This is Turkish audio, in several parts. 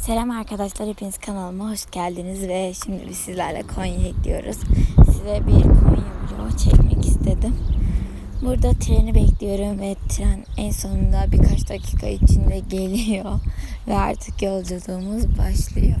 Selam arkadaşlar hepiniz kanalıma hoş geldiniz ve şimdi biz sizlerle Konya'ya gidiyoruz. Size bir Konya vlogu çekmek istedim. Burada treni bekliyorum ve tren en sonunda birkaç dakika içinde geliyor ve artık yolculuğumuz başlıyor.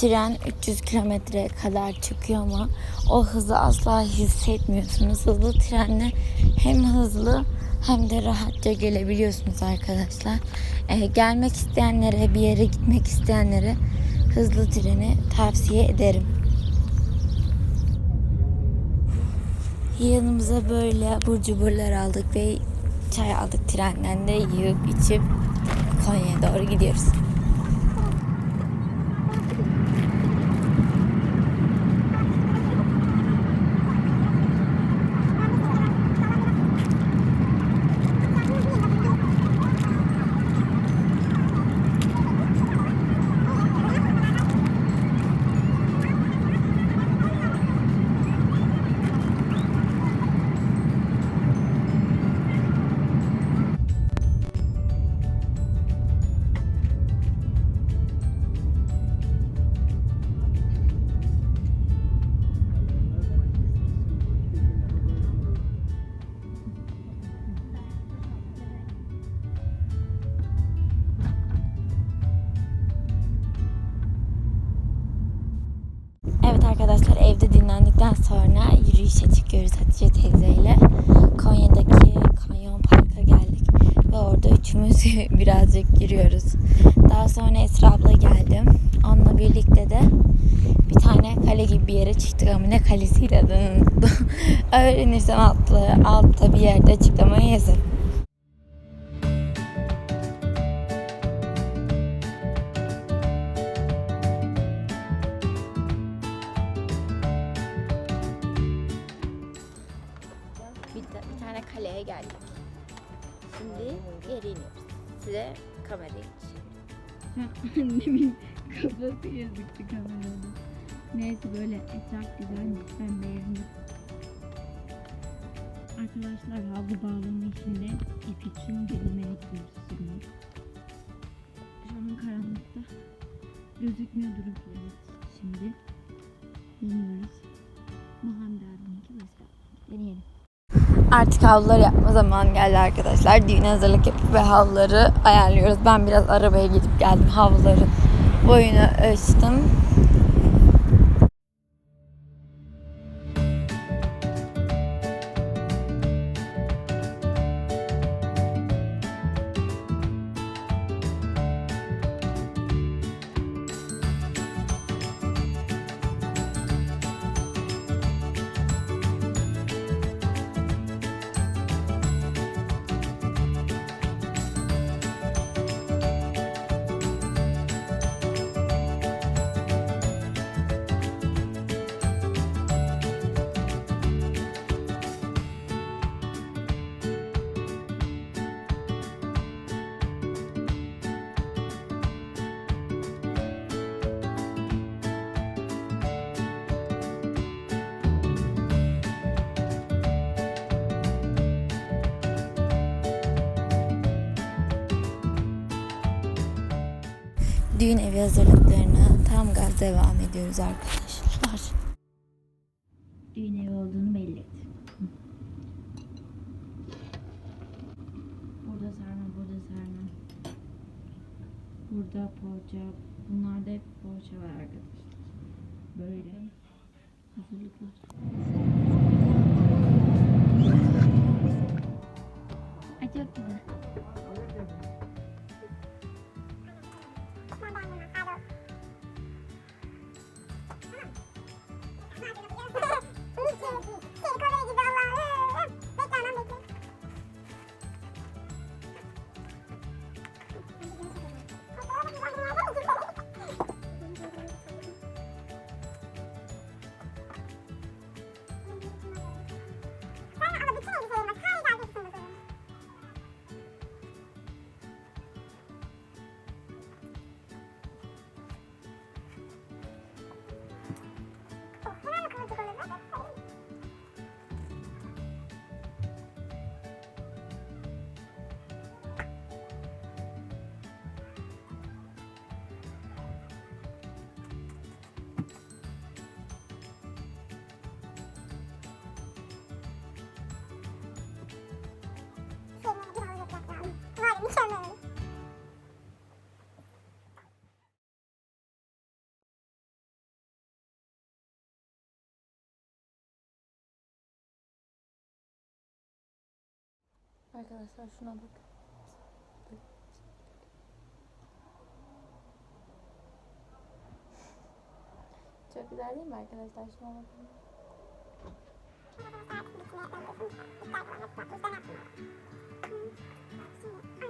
Tren 300 kilometreye kadar çıkıyor ama o hızı asla hissetmiyorsunuz. Hızlı trenle hem hızlı hem de rahatça gelebiliyorsunuz arkadaşlar. Ee, gelmek isteyenlere, bir yere gitmek isteyenlere hızlı treni tavsiye ederim. Yanımıza böyle abur cuburlar aldık ve çay aldık trenden de yiyip içip Konya'ya doğru gidiyoruz. Yürüyüşe çıkıyoruz Hatice teyzeyle. Konya'daki Kanyon Park'a geldik ve orada üçümüz birazcık yürüyoruz. Daha sonra Esra abla geldim. Onunla birlikte de bir tane kale gibi bir yere çıktık ama ne kalesiydi adını unuttum. Altta, altta bir yerde açıklamayı yazarım. Size kamerayı Annemin kafası yazıktı kamerada. Neyse böyle etraf güzelmiş. Ben beğendim. Arkadaşlar havlu bağlama işinde ip için gelinmeye gidiyoruz şimdi. Şu an karanlıkta gözükmüyordur evet. Şimdi iniyoruz. Artık havluları yapma zamanı geldi arkadaşlar. Düğüne hazırlık yapıp ve havluları ayarlıyoruz. Ben biraz arabaya gidip geldim havluları boyunu ölçtüm. Düğün evi hazırlıklarına tam gaz devam ediyoruz arkadaşlar. Düğün evi olduğunu belli et. Burada sarma, burada sarma. Burada poğaça. Bunlarda hep poğaça var arkadaşlar. Böyle. Hazırlıklar. Arkadaşlar şuna bak. Çok güzel değil mi arkadaşlar? Şuna bakın. Thank.